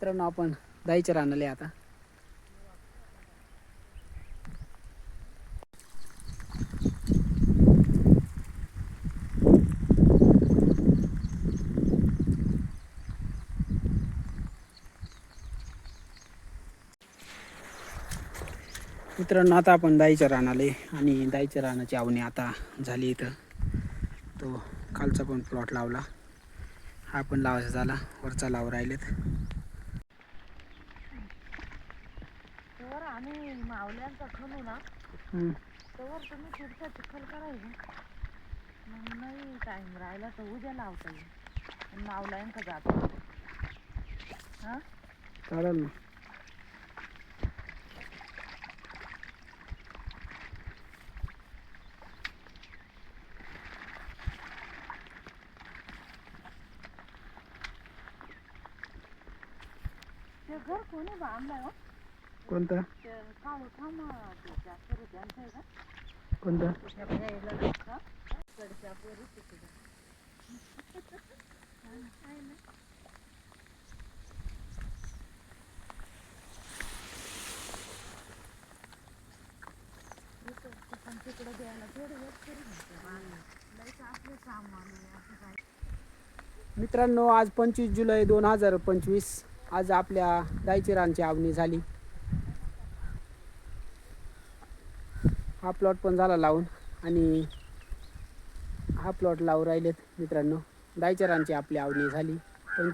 मित्रांनो आपण दाईच्या रानाले आता. मित्रांनो आता आपण दाईच्या रानाले आणि दाईच्या रानाची आवणी आता झाली इथं. तो खालचा पण प्लॉट लावला. हा पण लावायचा झाला. वरचा लाव राहिलेत. तर आम्ही मावल्यांचा खणू ना हम्म. तुम्ही पुढचा चिखल करायचं मग नाही टाईम राहिला तर उद्या लावता येईल. पण मावल्यांका जातो. हां? चालेल ना. ते घर कोणी बांधलंय हो? कोणता? कोणता? मित्रांनो आज पंचवीस जुलै दोन हजार पंचवीस. आज आपल्या दायचिरांची रानची आवणी झाली. हा प्लॉट पण झाला लावून. आणि हा प्लॉट लावून राहिलेत मित्रांनो. दायचरांची आपली आवणी झाली. पण